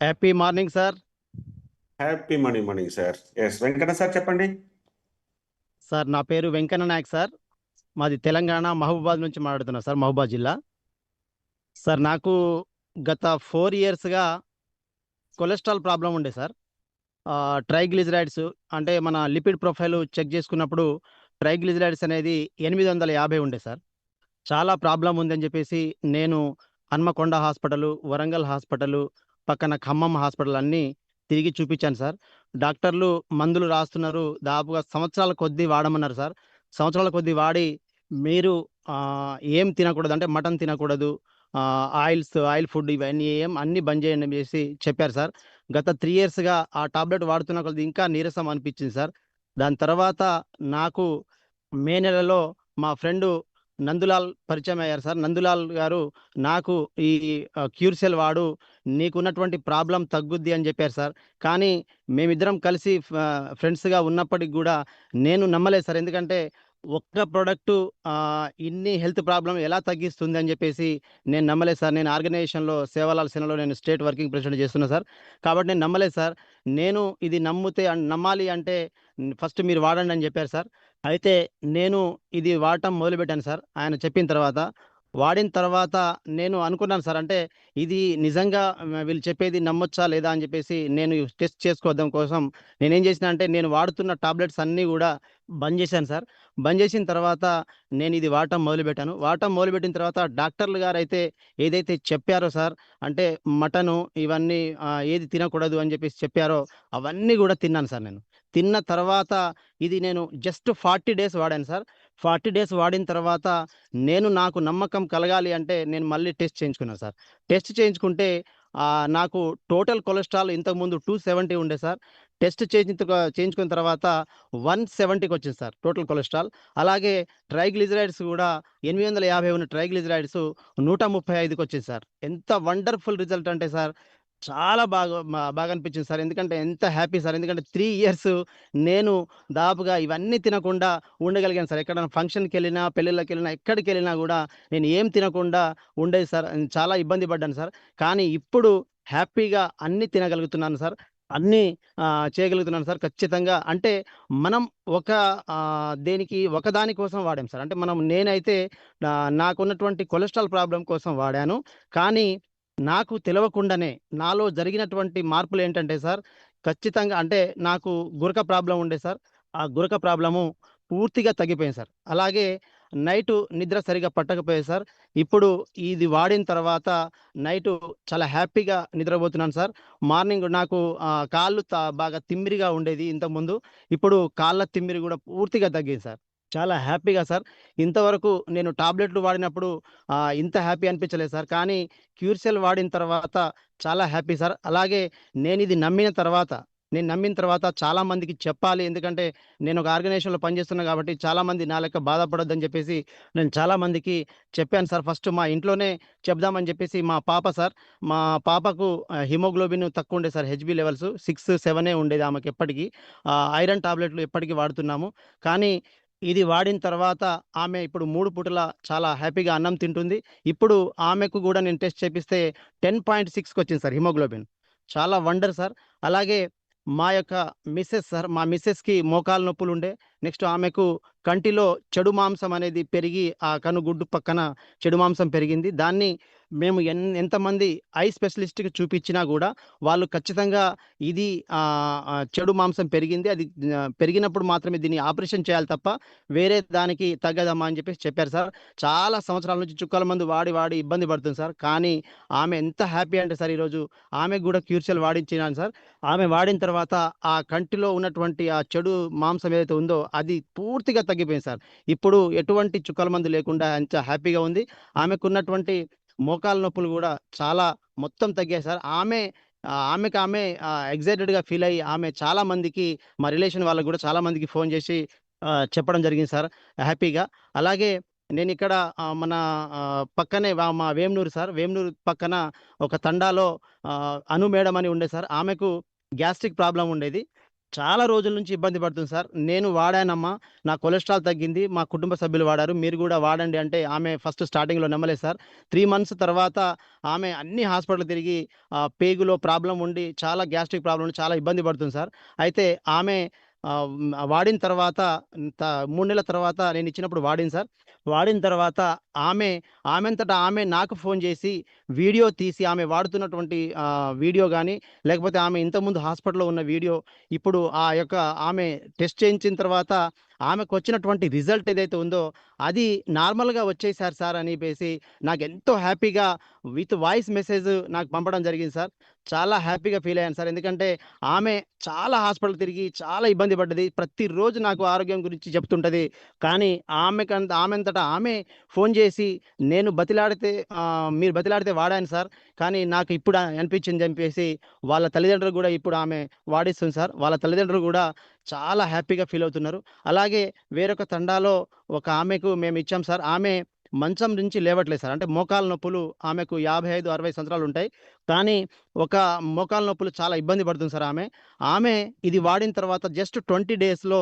Happy morning sir happy morning morning sir yes Venkata sir చెప్పండి. Sir నా పేరు Venkanna Naik sir మాది తెలంగాణ మహబూబాద్ నుంచి మాట్లాడుతున్నా సార్ మహబూబాద్ జిల్లా. సార్ నాకు గత ఫోర్ ఇయర్స్గా కొలెస్ట్రాల్ ప్రాబ్లం ఉండే సార్ ట్రైగ్లిజరైడ్స్ అంటే మన లిపిడ్ ప్రొఫైల్ చెక్ చేసుకున్నప్పుడు ట్రైగ్లిజరైడ్స్ అనేది ఎనిమిది వందల యాభై ఉండే సార్ చాలా ప్రాబ్లం ఉందని చెప్పేసి నేను హన్మకొండ హాస్పిటల్ వరంగల్ హాస్పిటల్ పక్కన ఖమ్మం హాస్పిటల్ అన్నీ తిరిగి చూపించాను సార్. డాక్టర్లు మందులు రాస్తున్నారు. దాదాపుగా సంవత్సరాల కొద్దీ వాడమన్నారు సార్. సంవత్సరాల కొద్దీ వాడి మీరు ఏం తినకూడదు అంటే మటన్ తినకూడదు ఆయిల్స్ ఆయిల్ ఫుడ్ ఇవన్నీ ఏం అన్ని బంద్ చేయండి చేసి చెప్పారు సార్. గత త్రీ ఇయర్స్గా ఆ టాబ్లెట్ వాడుతున్న కొద్ది ఇంకా నీరసం అనిపించింది సార్. దాని తర్వాత నాకు మే నెలలో మా ఫ్రెండ్ నందులాల్ పరిచయం అయ్యారు సార్. నందులాల్ గారు నాకు ఈ క్యూర్సెల్ వాడు నీకున్నటువంటి ప్రాబ్లం తగ్గుద్ది అని చెప్పారు సార్. కానీ మేమిద్దరం కలిసి ఫ్రెండ్స్గా ఉన్నప్పటికి కూడా నేను నమ్మలేదు సార్. ఎందుకంటే ఒక్క ప్రోడక్ట్ ఇన్ని హెల్త్ ప్రాబ్లం ఎలా తగ్గిస్తుంది అని చెప్పేసి నేను నమ్మలేదు సార్. నేను ఆర్గనైజేషన్లో సేవలాల సేనలో నేను స్టేట్ వర్కింగ్ ప్రెసిడెంట్ చేస్తున్నా సార్. కాబట్టి నేను నమ్మలేదు సార్. నేను ఇది నమ్మితే నమ్మాలి అంటే ఫస్ట్ మీరు వాడండి అని చెప్పారు సార్. అయితే నేను ఇది వాడటం మొదలుపెట్టాను సార్. ఆయన చెప్పిన తర్వాత వాడిన తర్వాత నేను అనుకున్నాను సార్ అంటే ఇది నిజంగా వీళ్ళు చెప్పేది నమ్మొచ్చా లేదా అని చెప్పేసి నేను టెస్ట్ చేసుకోవడం కోసం నేనేం చేసిన అంటే నేను వాడుతున్న టాబ్లెట్స్ అన్నీ కూడా బంద్ చేశాను సార్. బంద్ చేసిన తర్వాత నేను ఇది వాడటం మొదలుపెట్టాను. వాడటం మొదలుపెట్టిన తర్వాత డాక్టర్లు గారు అయితే ఏదైతే చెప్పారో సార్ అంటే మటను ఇవన్నీ ఏది తినకూడదు అని చెప్పేసి చెప్పారో అవన్నీ కూడా తిన్నాను సార్ నేను. తిన్న తర్వాత ఇది నేను జస్ట్ ఫార్టీ డేస్ వాడాను సార్. ఫార్టీ డేస్ వాడిన తర్వాత నేను నాకు నమ్మకం కలగాలి అంటే నేను మళ్ళీ టెస్ట్ చేయించుకున్నాను సార్. టెస్ట్ చేయించుకుంటే నాకు టోటల్ కొలెస్ట్రాల్ ఇంతకుముందు టూ సెవెంటీ ఉండే సార్. టెస్ట్ చేయించు చేయించుకున్న తర్వాత వన్ సెవెంటీకి వచ్చింది సార్ టోటల్ కొలెస్ట్రాల్ అలాగే ట్రైగ్లిజరైడ్స్ కూడా ఎనిమిది వందల యాభై ఉన్న ట్రైగ్లిజరైడ్స్ నూట ముప్పై ఐదుకి వచ్చింది సార్. ఎంత వండర్ఫుల్ రిజల్ట్ అంటే సార్ చాలా బాగా బాగా అనిపించింది సార్. ఎందుకంటే ఎంత హ్యాపీ సార్. ఎందుకంటే త్రీ ఇయర్స్ నేను దాపుగా ఇవన్నీ తినకుండా ఉండగలిగాను సార్. ఎక్కడైనా ఫంక్షన్కి వెళ్ళినా పెళ్ళిళ్ళకి వెళ్ళినా ఎక్కడికి వెళ్ళినా కూడా నేను ఏం తినకుండా ఉండేది సార్. చాలా ఇబ్బంది పడ్డాను సార్. కానీ ఇప్పుడు హ్యాపీగా అన్నీ తినగలుగుతున్నాను సార్. అన్నీ చేయగలుగుతున్నాను సార్ ఖచ్చితంగా. అంటే మనం ఒక దేనికి దేనికి ఒకదాని కోసం వాడాం సార్. అంటే మనం నేనైతే నాకున్నటువంటి కొలెస్ట్రాల్ ప్రాబ్లం కోసం వాడాను. కానీ నాకు తెలియకుండానే నాలో జరిగినటువంటి మార్పులు ఏంటంటే సార్ ఖచ్చితంగా అంటే నాకు గురక ప్రాబ్లం ఉండే సార్. ఆ గురక ప్రాబ్లము పూర్తిగా తగ్గిపోయింది సార్. అలాగే నైట్ నిద్ర సరిగా పట్టకపోయాయి సార్. ఇప్పుడు ఇది వాడిన తర్వాత నైట్ చాలా హ్యాపీగా నిద్రపోతున్నాను సార్. మార్నింగ్ నాకు కాళ్ళు బాగా తిమ్మిరిగా ఉండేది ఇంతకుముందు. ఇప్పుడు కాళ్ళ తిమ్మిరి కూడా పూర్తిగా తగ్గింది సార్. చాలా హ్యాపీగా సార్. ఇంతవరకు నేను టాబ్లెట్లు వాడినప్పుడు ఇంత హ్యాపీ అనిపించలేదు సార్. కానీ క్యూర్సెల్ వాడిన తర్వాత చాలా హ్యాపీ సార్. అలాగే నేను ఇది నమ్మిన తర్వాత నేను నమ్మిన తర్వాత చాలా మందికి చెప్పాలి. ఎందుకంటే నేను ఒక ఆర్గనైజేషన్లో పనిచేస్తున్నా కాబట్టి చాలా మంది నా లెక్క బాధపడొద్దని చెప్పేసి నేను చాలా మందికి చెప్పాను సార్. ఫస్ట్ మా ఇంట్లోనే చెప్దామని చెప్పేసి మా పాప సార్. మా పాపకు హిమోగ్లోబిన్ తక్కువ ఉండే సార్. హెచ్బి లెవెల్స్ సిక్స్ సెవెనే ఉండేది ఆమెకి ఎప్పటికీ. ఐరన్ టాబ్లెట్లు ఎప్పటికీ వాడుతున్నాము. కానీ ఇది వాడిన తర్వాత ఆమె ఇప్పుడు మూడు పూటల చాలా హ్యాపీగా అన్నం తింటుంది. ఇప్పుడు ఆమెకు కూడా నేను టెస్ట్ చేపిస్తే టెన్ పాయింట్ సిక్స్కి వచ్చింది సార్ హిమోగ్లోబిన్. చాలా వండర్ సార్. అలాగే మా యొక్క మిస్సెస్ సార్ మా మిస్సెస్కి మోకాలు నొప్పులు ఉండే నెక్స్ట్ ఆమెకు కంటిలో చెడు మాంసం అనేది పెరిగి ఆ కనుగుడ్డు పక్కన చెడు మాంసం పెరిగింది. దాన్ని మేము ఎన్ ఎంతమంది ఐ స్పెషలిస్ట్కి చూపించినా కూడా వాళ్ళు ఖచ్చితంగా ఇది చెడు మాంసం పెరిగింది. అది పెరిగినప్పుడు మాత్రమే దీన్ని ఆపరేషన్ చేయాలి తప్ప వేరే దానికి తగ్గదమ్మా అని చెప్పేసి చెప్పారు సార్. చాలా సంవత్సరాల నుంచి చుక్కల మందు వాడి వాడి ఇబ్బంది పడుతుంది సార్. కానీ ఆమె ఎంత హ్యాపీ అంటే సార్ ఈరోజు ఆమె కూడా క్యూర్సెల్ వాడించినాను సార్. ఆమె వాడిన తర్వాత ఆ కంటిలో ఉన్నటువంటి ఆ చెడు మాంసం ఏదైతే ఉందో అది పూర్తిగా తగ్గిపోయింది సార్. ఇప్పుడు ఎటువంటి చుక్కల మందు లేకుండా ఎంత హ్యాపీగా ఉంది. ఆమెకు ఉన్నటువంటి మోకాల నొప్పులు కూడా చాలా మొత్తం తగ్గాయి సార్. ఆమె ఆమెకు ఆమె ఎగ్జైటెడ్గా ఫీల్ అయ్యి ఆమె చాలా మందికి మా రిలేషన్ వాళ్ళకు కూడా చాలా మందికి ఫోన్ చేసి చెప్పడం జరిగింది సార్ హ్యాపీగా. అలాగే నేను ఇక్కడ మన పక్కనే మా వేమనూరు సార్ వేమ్నూరు పక్కన ఒక తండాలో అను మేడం అని ఉండే సార్. ఆమెకు గ్యాస్ట్రిక్ ప్రాబ్లం ఉండేది. చాలా రోజుల నుంచి ఇబ్బంది పడుతుంది సార్. నేను వాడానమ్మా. నా కొలెస్ట్రాల్ తగ్గింది. మా కుటుంబ సభ్యులు వాడారు. మీరు కూడా వాడండి అంటే ఆమె ఫస్ట్ స్టార్టింగ్లో నమ్మలేదు సార్. త్రీ మంత్స్ తర్వాత ఆమె అన్ని హాస్పిటల్ తిరిగి పేగులో ప్రాబ్లం ఉండి చాలా గ్యాస్ట్రిక్ ప్రాబ్లం ఉండి చాలా ఇబ్బంది పడుతుంది సార్. అయితే ఆమె వాడిన తర్వాత మూడు నెలల తర్వాత నేను ఇచ్చినప్పుడు వాడింది సార్. వాడిన తర్వాత ఆమె ఆమెంతటా ఆమె నాకు ఫోన్ చేసి వీడియో తీసి ఆమె వాడుతున్నటువంటి వీడియో కానీ లేకపోతే ఆమె ఇంతకుముందు హాస్పిటల్లో ఉన్న వీడియో ఇప్పుడు ఆ యొక్క ఆమె టెస్ట్ చేయించిన తర్వాత ఆమెకు వచ్చినటువంటి రిజల్ట్ ఏదైతే ఉందో అది నార్మల్గా వచ్చేసారు సార్ అని చెప్పేసి నాకు ఎంతో హ్యాపీగా విత్ వాయిస్ మెసేజ్ నాకు పంపడం జరిగింది సార్. చాలా హ్యాపీగా ఫీల్ అయ్యాను సార్. ఎందుకంటే ఆమె చాలా హాస్పిటల్ తిరిగి చాలా ఇబ్బంది పడ్డది. ప్రతిరోజు నాకు ఆరోగ్యం గురించి చెప్తుంటది. కానీ ఆమెకు ఆమెంతటా ఆమె ఫోన్ చేసి నేను బతిలాడితే మీరు బతిలాడితే వాడాను సార్. కానీ నాకు ఇప్పుడు అనిపించింది చెప్పేసి వాళ్ళ తల్లిదండ్రులు కూడా ఇప్పుడు ఆమె వాడిస్తుంది సార్. వాళ్ళ తల్లిదండ్రులు కూడా చాలా హ్యాపీగా ఫీల్ అవుతున్నారు. అలాగే వేరొక తండాలో ఒక ఆమెకు మేము ఇచ్చాం సార్. ఆమె మంచం నుంచి లేవట్లేదు సార్. అంటే మోకాల నొప్పులు ఆమెకు యాభై ఐదు అరవై సంవత్సరాలు ఉంటాయి. కానీ ఒక మోకాల నొప్పులు చాలా ఇబ్బంది పడుతుంది సార్ ఆమె. ఆమె ఇది వాడిన తర్వాత జస్ట్ ట్వంటీ డేస్లో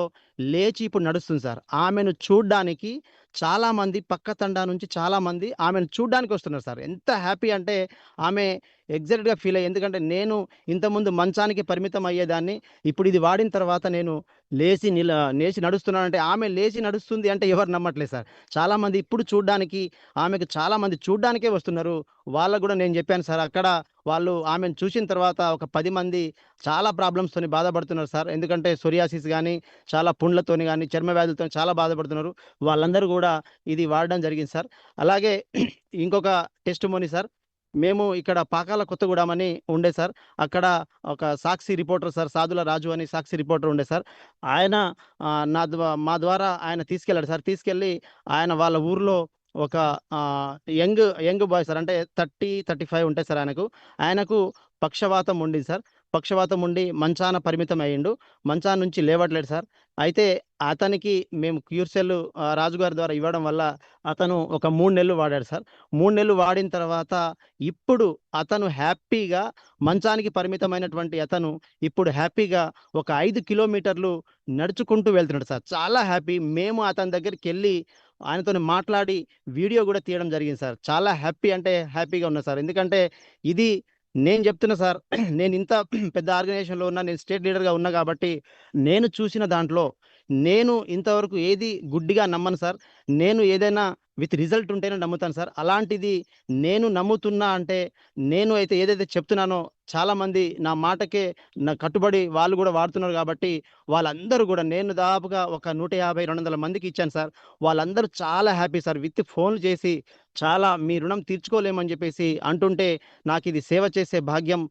లేచి ఇప్పుడు నడుస్తుంది సార్. ఆమెను చూడ్డానికి చాలామంది పక్క తండా నుంచి చాలామంది ఆమెను చూడ్డానికి వస్తున్నారు సార్. ఎంత హ్యాపీ అంటే ఆమె ఎగ్జాక్ట్గా ఫీల్ అయ్యి ఎందుకంటే నేను ఇంతకుముందు మంచానికి పరిమితం అయ్యేదాన్ని ఇప్పుడు ఇది వాడిన తర్వాత నేను లేచి నిల లేచి నడుస్తున్నానంటే ఆమె లేచి నడుస్తుంది అంటే ఎవరు నమ్మట్లేదు సార్. చాలామంది ఇప్పుడు చూడ్డానికి ఆమెకు చాలామంది చూడ్డానికే వస్తున్నారు. వాళ్ళకు కూడా నేను చెప్పాను సార్ అక్కడ వాళ్ళు ఆమెను చూసిన తర్వాత ఒక పది మంది చాలా ప్రాబ్లమ్స్తోని బాధపడుతున్నారు సార్. ఎందుకంటే సొరియాసిస్ కానీ చాలా పుండ్లతోని కానీ చర్మ వ్యాధులతో చాలా బాధపడుతున్నారు. వాళ్ళందరూ కూడా ఇది వాడడం జరిగింది సార్. అలాగే ఇంకొక టెస్ట్ మోని సార్. మేము ఇక్కడ పాకాల కొత్తగూడెం అని ఉండే సార్. అక్కడ ఒక సాక్షి రిపోర్టర్ సార్ సాధుల రాజు అని సాక్షి రిపోర్టర్ ఉండే సార్. ఆయన నా మా ద్వారా ఆయన తీసుకెళ్ళాడు సార్. తీసుకెళ్ళి ఆయన వాళ్ళ ఊర్లో ఒక యంగ్ యంగ్ బాయ్ సార్. అంటే థర్టీ థర్టీ ఫైవ్ ఉంటాయి సార్ ఆయనకు. ఆయనకు పక్షవాతం ఉండింది సార్. పక్షవాతం ఉండి మంచాన పరిమితం అయ్యిండు. మంచాన నుంచి లేవట్లేదు సార్. అయితే అతనికి మేము క్యూర్సెల్ రాజుగారి ద్వారా ఇవ్వడం వల్ల అతను ఒక మూడు నెలలు వాడాడు సార్. మూడు నెలలు వాడిన తర్వాత ఇప్పుడు అతను హ్యాపీగా మంచానికి పరిమితమైనటువంటి అతను ఇప్పుడు హ్యాపీగా ఒక ఐదు కిలోమీటర్లు నడుచుకుంటూ వెళ్తున్నాడు సార్. చాలా హ్యాపీ. మేము అతని దగ్గరికి వెళ్ళి ఆయనతో మాట్లాడి వీడియో కూడా తీయడం జరిగింది సార్. చాలా హ్యాపీ అంటే హ్యాపీగా ఉన్నా సార్. ఎందుకంటే ఇది నేను చెప్తున్నా సార్ నేను ఇంత పెద్ద ఆర్గనైజేషన్లో ఉన్నా నేను స్టేట్ లీడర్గా ఉన్నా కాబట్టి నేను చూసిన దాంట్లో నేను ఇంతవరకు ఏది గుడ్డిగా నమ్మను సార్. నేను ఏదైనా విత్ రిజల్ట్ ఉంటేనే నమ్ముతాను సార్. అలాంటిది నేను నమ్ముతున్నా అంటే నేను అయితే ఏదైతే చెప్తున్నానో చాలామంది నా మాటకే నా కట్టుబడి వాళ్ళు కూడా వాడుతున్నారు కాబట్టి వాళ్ళందరూ కూడా నేను దాదాపుగా ఒక నూట యాభై రెండు వందల మందికి ఇచ్చాను సార్. వాళ్ళందరూ చాలా హ్యాపీ సార్. విత్ ఫోన్లు చేసి చాలా మీ రుణం తీర్చుకోలేమని చెప్పేసి అంటుంటే నాకు ఇది సేవ చేసే భాగ్యం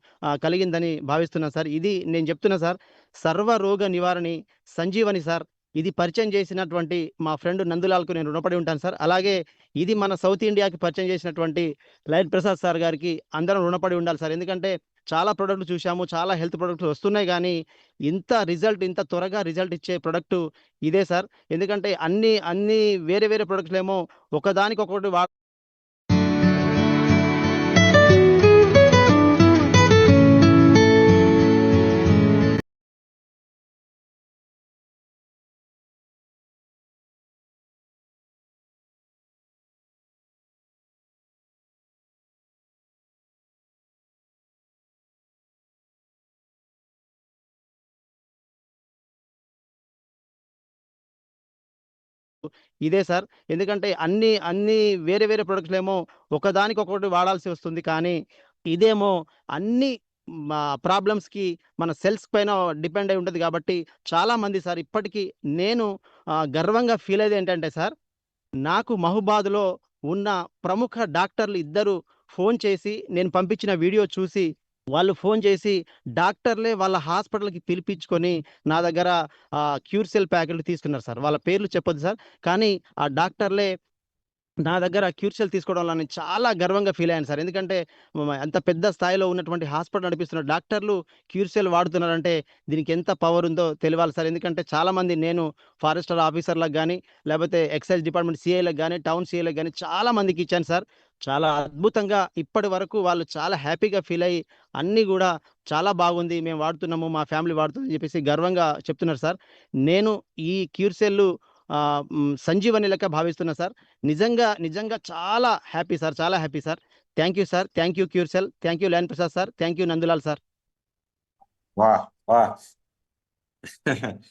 కలిగిందని భావిస్తున్నాను సార్. ఇది నేను చెప్తున్నా సార్. సర్వ రోగ నివారణి సంజీవని సార్. ఇది పరిచయం చేసినటువంటి మా ఫ్రెండ్ నందులాల్కు నేను రుణపడి ఉంటాను సార్. అలాగే ఇది మన సౌత్ ఇండియాకి పరిచయం చేసినటువంటి లైట్ ప్రసాద్ సార్ గారికి అందరం రుణపడి ఉండాలి సార్. ఎందుకంటే చాలా ప్రొడక్ట్లు చూసాము చాలా హెల్త్ ప్రొడక్ట్స్ వస్తున్నాయి కానీ ఇంత రిజల్ట్ ఇంత త్వరగా రిజల్ట్ ఇచ్చే ప్రొడక్ట్ ఇదే సార్. ఎందుకంటే అన్ని అన్ని వేరే వేరే ప్రొడక్ట్స్ ఏమో ఒకదానికొకటి వా ఇదే సార్. ఎందుకంటే అన్ని అన్ని వేరే వేరే ప్రొడక్ట్స్ ఏమో ఒకదానికి ఒకటి వాడాల్సి వస్తుంది. కానీ ఇదేమో అన్ని మా ప్రాబ్లమ్స్కి మన సెల్స్ పైన డిపెండ్ అయి ఉంటుంది కాబట్టి చాలా మంది సార్ ఇప్పటికీ నేను గర్వంగా ఫీల్ అయ్యేది ఏంటంటే సార్ నాకు మహుబాద్లో ఉన్న ప్రముఖ డాక్టర్లు ఇద్దరు ఫోన్ చేసి నేను పంపించిన వీడియో చూసి వాళ్ళు ఫోన్ చేసి డాక్టర్లే వాళ్ళ హాస్పిటల్కి పిలిపించుకొని నా దగ్గర క్యూర్ సెల్ ప్యాకెట్లు తీసుకున్నారు సార్. వాళ్ళ పేర్లు చెప్పొద్దు సార్. కానీ ఆ డాక్టర్లే నా దగ్గర క్యూర్సెల్ తీసుకోవడం వల్ల నేను చాలా గర్వంగా ఫీల్ అయ్యాను సార్. ఎందుకంటే అంత పెద్ద స్థాయిలో ఉన్నటువంటి హాస్పిటల్ నడిపిస్తున్న డాక్టర్లు క్యూర్సెల్ వాడుతున్నారంటే దీనికి ఎంత పవర్ ఉందో తెలియాలి సార్. ఎందుకంటే చాలామంది నేను ఫారెస్టర్ ఆఫీసర్లకు కానీ లేకపోతే ఎక్సైజ్ డిపార్ట్మెంట్ సిఐలకు కానీ టౌన్ సిఐలకు కానీ చాలా మందికి ఇచ్చాను సార్. చాలా అద్భుతంగా ఇప్పటి వరకు వాళ్ళు చాలా హ్యాపీగా ఫీల్ అయ్యి అన్నీ కూడా చాలా బాగుంది. మేము వాడుతున్నాము మా ఫ్యామిలీ వాడుతుందని చెప్పేసి గర్వంగా చెప్తున్నారు సార్. నేను ఈ క్యూర్సెల్లు సంజీవని లెక్క భావిస్తున్నా సార్. నిజంగా నిజంగా చాలా హ్యాపీ సార్ చాలా happy sir. Thank you sir. Thank you Curecell. Thank you lion Prasad sir. Thank you Nandulal sir. వా వా